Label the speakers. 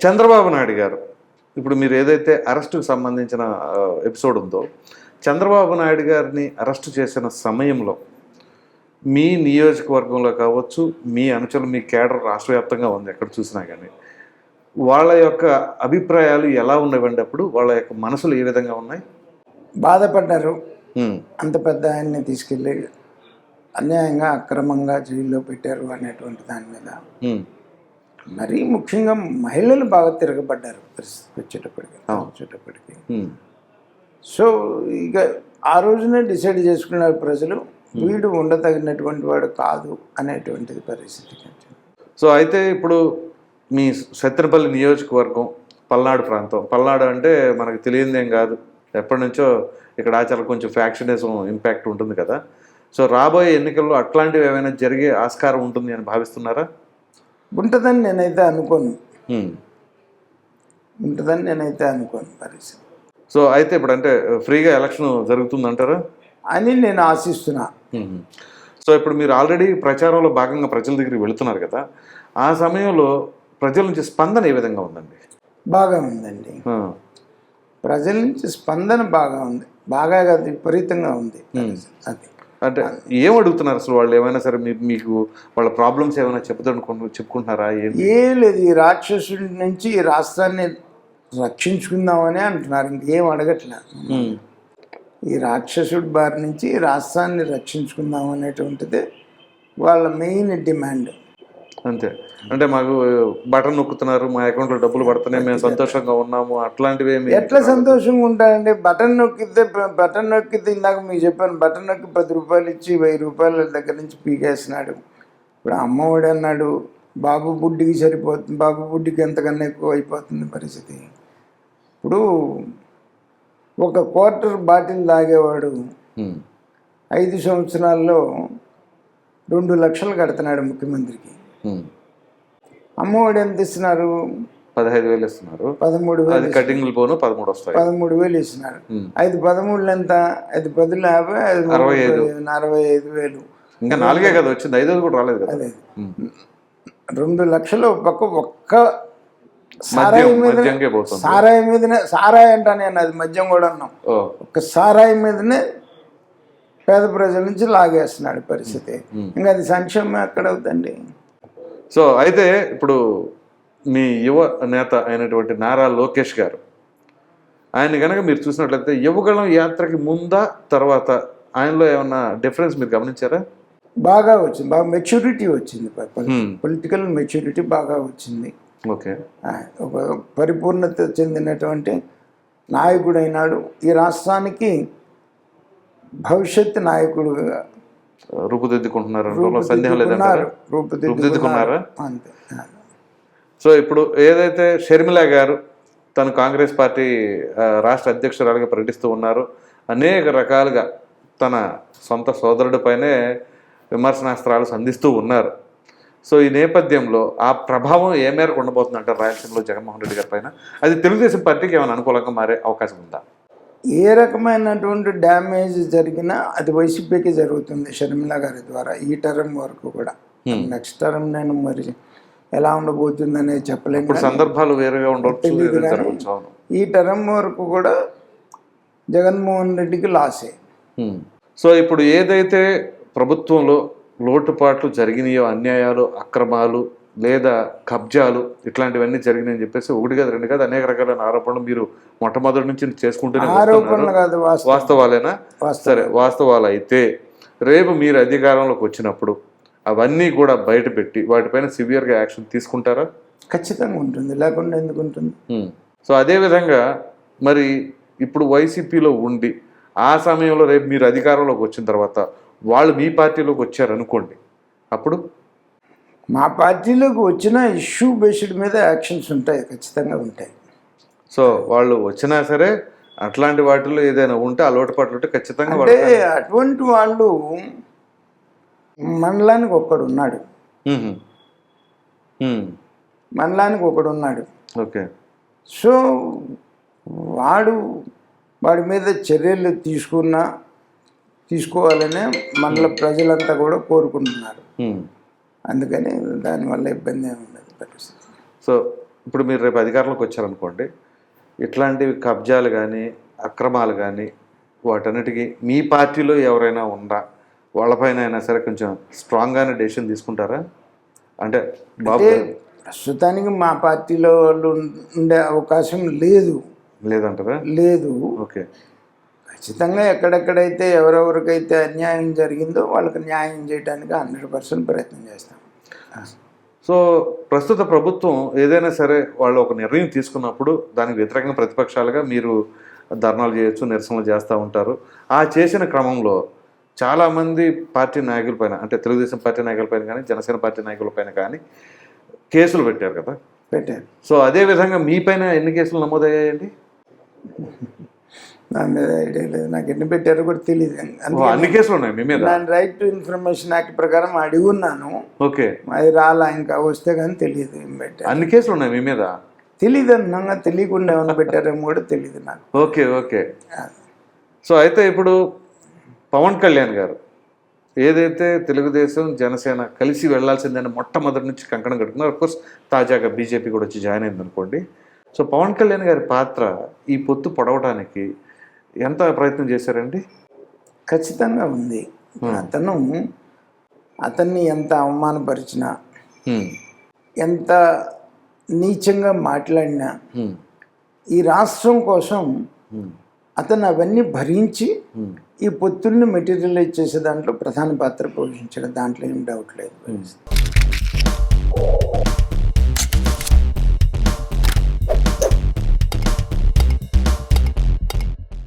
Speaker 1: చంద్రబాబు నాయుడు గారు ఇప్పుడు మీరు ఏదైతే అరెస్టుకు సంబంధించిన ఎపిసోడ్ ఉందో చంద్రబాబు నాయుడు గారిని అరెస్ట్ చేసిన సమయంలో మీ నియోజకవర్గంలో కావచ్చు మీ అనుచరులు మీ కేడర్ రాష్ట్ర వ్యాప్తంగా ఉంది ఎక్కడ చూసినా కానీ వాళ్ళ యొక్క అభిప్రాయాలు ఎలా ఉన్నవండి అప్పుడు వాళ్ళ యొక్క మనసులు ఏ విధంగా ఉన్నాయి?
Speaker 2: బాధపడ్డారు. అంత పెద్ద ఆయన్ని తీసుకెళ్ళి అన్యాయంగా అక్రమంగా జైల్లో పెట్టారు అనేటువంటి దాని మీద మరీ ముఖ్యంగా మహిళలు బాగా తిరగబడ్డారు పరిస్థితికి వచ్చేటప్పటికి వచ్చేటప్పటికి. సో ఇక ఆ రోజునే డిసైడ్ చేసుకున్నారు ప్రజలు వీడు ఉండతగినటువంటి వాడు కాదు అనేటువంటిది పరిస్థితికి వచ్చింది.
Speaker 1: సో అయితే ఇప్పుడు మీ సత్తెనపల్లి నియోజకవర్గం పల్నాడు ప్రాంతం. పల్నాడు అంటే మనకు తెలియదేం కాదు. ఎప్పటి నుంచో ఇక్కడ ఆచారం కొంచెం ఫ్యాక్షనిజం ఇంపాక్ట్ ఉంటుంది కదా. సో రాబోయే ఎన్నికల్లో అట్లాంటివి ఏమైనా జరిగే ఆస్కారం ఉంటుంది అని భావిస్తున్నారా?
Speaker 2: ఉంటుందని నేనైతే అనుకోను. ఉంటుందని నేనైతే అనుకోను పరిస్థితి.
Speaker 1: సో అయితే ఇప్పుడు అంటే ఫ్రీగా ఎలక్షన్ జరుగుతుందంటారా?
Speaker 2: అని నేను ఆశిస్తున్నా.
Speaker 1: సో ఇప్పుడు మీరు ఆల్రెడీ ప్రచారంలో భాగంగా ప్రజల దగ్గరికి వెళుతున్నారు కదా ఆ సమయంలో ప్రజల నుంచి స్పందన ఏ విధంగా ఉందండి?
Speaker 2: బాగా ఉందండి. ప్రజల నుంచి స్పందన బాగా ఉంది. బాగా విపరీతంగా ఉంది అది.
Speaker 1: అంటే ఏం అడుగుతున్నారు అసలు వాళ్ళు? ఏమైనా సరే మీకు వాళ్ళ ప్రాబ్లమ్స్ ఏమైనా చెప్తాను చెప్పుకుంటున్నారా?
Speaker 2: ఏం లేదు. ఈ రాక్షసుడి నుంచి ఈ రాష్ట్రాన్ని రక్షించుకుందామని అంటున్నారు. ఇంకేం అడగట్లే.
Speaker 1: ఉమ్.
Speaker 2: ఈ రాక్షసుడి బారి నుంచి ఈ రాష్ట్రాన్ని రక్షించుకుందాం అనేటువంటిది వాళ్ళ మెయిన్ డిమాండ్.
Speaker 1: అంతే. అంటే మాకు బటన్ నొక్కుతున్నారు మా అకౌంట్లో డబ్బులు పడుతున్నాయి మేము సంతోషంగా ఉన్నాము అట్లాంటివి ఏమి
Speaker 2: ఎట్లా సంతోషంగా ఉంటారండి? బటన్ నొక్కితే బటన్ నొక్కితే ఇందాక మీకు చెప్పాను బటన్ నొక్కి పది రూపాయలు ఇచ్చి వెయ్యి రూపాయల దగ్గర నుంచి పీకేస్తున్నాడు. ఇప్పుడు అమ్మఒడి అన్నాడు బాబు బుడ్డికి సరిపోతుంది బాబు బుడ్డికి ఎంతకన్నా ఎక్కువ అయిపోతుంది పరిస్థితి. ఇప్పుడు ఒక క్వార్టర్ బాటిల్ తాగేవాడు. ఐదు సంవత్సరాల్లో రెండు లక్షలు కడుతున్నాడు ముఖ్యమంత్రికి. అమ్మఒడి ఎంత ఇస్తున్నారు?
Speaker 1: పదహైదు వేలు ఇస్తున్నారు.
Speaker 2: పదమూడు వేలు
Speaker 1: అది కటింగ్లు పోను పదమూడు వస్తాయి.
Speaker 2: పదమూడు వేలు ఇస్తున్నారు. ఐదు పదమూడులు ఎంత? ఐదు పదులు యాభై ఐదు
Speaker 1: అరవై ఐదు.
Speaker 2: అరవై ఐదు వేలు.
Speaker 1: ఇంకా నాలుగే కదా వచ్చింది. ఐదు కూడా రాలేదు కదా.
Speaker 2: రెండు లక్షలు ఒక పక్క ఒక్క సారాయి మీద సారాయి మీదనే సారాయి అంటా నేను అది మద్యం కూడా అన్నాం.
Speaker 1: ఓ.
Speaker 2: ఒక్క సారాయి మీదనే పేద ప్రజల నుంచి లాగేస్తున్నాడు పరిస్థితి. ఇంకా అది సంక్షేమం ఎక్కడ అవుతుంది
Speaker 1: సో అయితే ఇప్పుడు మీ యువ నేత అయినటువంటి నారా లోకేష్ గారు ఆయన కనుక మీరు చూసినట్లయితే యువగళం యాత్రకి ముందా తర్వాత ఆయనలో ఏమన్నా డిఫరెన్స్ మీరు గమనించారా?
Speaker 2: బాగా వచ్చింది. బాగా మెచ్యూరిటీ వచ్చింది.
Speaker 1: Hmm.
Speaker 2: పొలిటికల్ మెచ్యూరిటీ బాగా వచ్చింది.
Speaker 1: ఓకే.
Speaker 2: ఒక పరిపూర్ణత చెందినటువంటి నాయకుడైనాడు. ఈ రాష్ట్రానికి భవిష్యత్ నాయకుడుగా
Speaker 1: రూపుదిద్దుకుంటున్నారు సందేహం లేదంటారా?
Speaker 2: రూపుదిద్దుకున్నారు.
Speaker 1: సో ఇప్పుడు ఏదైతే షర్మిల గారు తను కాంగ్రెస్ పార్టీ రాష్ట్ర అధ్యక్షురాలుగా ప్రకటిస్తూ ఉన్నారు అనేక రకాలుగా తన సొంత సోదరుడిపైనే విమర్శనాస్త్రాలు సంధిస్తూ ఉన్నారు. సో ఈ నేపథ్యంలో ఆ ప్రభావం ఏ మేరకు ఉండబోతుంది అంటారు రాయలసీమలో జగన్మోహన్ రెడ్డి గారి పైన? అది తెలుగుదేశం పార్టీకి ఏమైనా అనుకూలంగా మారే అవకాశం ఉందా?
Speaker 2: ఏ రకమైనటువంటి డ్యామేజ్ జరిగినా అది వైసీపీకి జరుగుతుంది షర్మిల గారి ద్వారా ఈ టర్మ్ వరకు కూడా. నెక్స్ట్ టర్మ్ నేను మరి ఎలా ఉండబోతుందనేది చెప్పలేను
Speaker 1: ఇప్పుడు సందర్భాలు వేరుగా ఉండవచ్చు
Speaker 2: ఈ టర్మ్ వరకు కూడా జగన్మోహన్ రెడ్డికి లాసే.
Speaker 1: హ్మ్. సో ఇప్పుడు ఏదైతే ప్రభుత్వంలో లోటుపాట్లు జరిగినాయో అన్యాయాలు అక్రమాలు లేదా కబ్జాలు ఇట్లాంటివన్నీ జరిగినాయని చెప్పేసి ఒకటి కాదు రెండు కాదు అనేక రకాలైన ఆరోపణలు మీరు మొట్టమొదటి నుంచి చేసుకుంటూనే వాస్తవాలేనా?
Speaker 2: వాస్తవం.
Speaker 1: సరే వాస్తవాలు అయితే రేపు మీరు అధికారంలోకి వచ్చినప్పుడు అవన్నీ కూడా బయట పెట్టి వాటిపైన సివియర్గా యాక్షన్ తీసుకుంటారా?
Speaker 2: ఖచ్చితంగా ఉంటుంది. లేకుండా ఎందుకు ఉంటుంది.
Speaker 1: సో అదేవిధంగా మరి ఇప్పుడు వైసీపీలో ఉండి ఆ సమయంలో రేపు మీరు అధికారంలోకి వచ్చిన తర్వాత వాళ్ళు మీ పార్టీలోకి వచ్చారనుకోండి అప్పుడు
Speaker 2: మా పార్టీలోకి వచ్చిన ఇష్యూ బేస్డ్ మీద యాక్షన్స్ ఉంటాయి ఖచ్చితంగా ఉంటాయి.
Speaker 1: సో వాళ్ళు వచ్చినా సరే అట్లాంటి వాటిలో ఏదైనా ఉంటే ఆ లోటుపాట్లు ఉంటే ఖచ్చితంగా
Speaker 2: అంటే అటువంటి వాళ్ళు మండలానికి ఒక్కడు ఉన్నాడు. మండలానికి ఒకడు ఉన్నాడు.
Speaker 1: ఓకే.
Speaker 2: సో వాడు వాడి మీద చర్యలు తీసుకున్నా తీసుకోవాలనే మండల ప్రజలంతా కూడా కోరుకుంటున్నారు. అందుకని దానివల్ల ఇబ్బంది ఏమి ఉండదు. పరిస్థితి
Speaker 1: సో ఇప్పుడు మీరు రేపు అధికారంలోకి వచ్చారనుకోండి ఇట్లాంటివి కబ్జాలు కానీ అక్రమాలు కానీ వాటన్నిటికీ మీ పార్టీలో ఎవరైనా ఉందా వాళ్ళపైన అయినా సరే కొంచెం స్ట్రాంగ్గానే డెసిషన్ తీసుకుంటారా? అంటే బాబు
Speaker 2: ప్రస్తుతానికి మా పార్టీలో వాళ్ళు ఉండే అవకాశం లేదు.
Speaker 1: లేదంటారా?
Speaker 2: లేదు.
Speaker 1: ఓకే.
Speaker 2: ఖచ్చితంగా ఎక్కడెక్కడైతే ఎవరెవరికైతే అన్యాయం జరిగిందో వాళ్ళకి న్యాయం చేయడానికి హండ్రెడ్ పర్సెంట్ ప్రయత్నం చేస్తాం.
Speaker 1: సో ప్రస్తుత ప్రభుత్వం ఏదైనా సరే వాళ్ళు ఒక నిర్ణయం తీసుకున్నప్పుడు దానికి వ్యతిరేకంగా ప్రతిపక్షాలుగా మీరు ధర్నాలు చేయొచ్చు నిరసనలు చేస్తూ ఉంటారు. ఆ చేసిన క్రమంలో చాలామంది పార్టీ నాయకులపైన అంటే తెలుగుదేశం పార్టీ నాయకులపైన కానీ జనసేన పార్టీ నాయకులపైన కానీ కేసులు పెట్టారు కదా?
Speaker 2: పెట్టారు.
Speaker 1: సో అదే విధంగా మీ పైన ఎన్ని కేసులు నమోదయ్యాయండి?
Speaker 2: నా మీద ఐడియా లేదు నాకు ఎన్ని పెట్టారో కూడా తెలియదు
Speaker 1: అన్ని కేసులు ఉన్నాయి మీ మీద?
Speaker 2: నేను రైట్ టు ఇన్ఫర్మేషన్ యాక్ట్ ప్రకారం అడిగి ఉన్నాను.
Speaker 1: ఓకే.
Speaker 2: అది రాలా ఇంకా వస్తే కానీ తెలియదు ఏం పెట్టారు.
Speaker 1: అన్ని కేసులు ఉన్నాయి మీ మీద?
Speaker 2: తెలియదు అన్నాగా తెలియకుండా ఏమైనా పెట్టారేమో కూడా తెలియదు నాకు.
Speaker 1: Okay okay. సో అయితే ఇప్పుడు పవన్ కళ్యాణ్ గారు ఏదైతే తెలుగుదేశం జనసేన కలిసి వెళ్ళాల్సిందని మొట్టమొదటి నుంచి కంకణం కట్టుకున్నారు కోర్స్ తాజాగా బీజేపీ కూడా వచ్చి జాయిన్ అయింది అనుకోండి సో పవన్ కళ్యాణ్ గారి పాత్ర ఈ పొత్తు పొడవడానికి ఎంత ప్రయత్నం చేశారండి
Speaker 2: ఖచ్చితంగా ఉంది అతను అతన్ని ఎంత అవమానపరిచినా. ఎంత నీచంగా మాట్లాడినా. ఈ రాష్ట్రం కోసం. అతను అవన్నీ భరించి. ఈ పొత్తుల్ని మెటీరియలైజ్ చేసే దాంట్లో ప్రధాన పాత్ర పోషించడం దాంట్లో ఏం డౌట్ లేదు